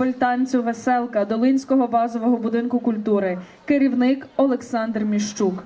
ансамбль танцю Веселка Долинського базового будинку культури, керівник Олександр Міщук.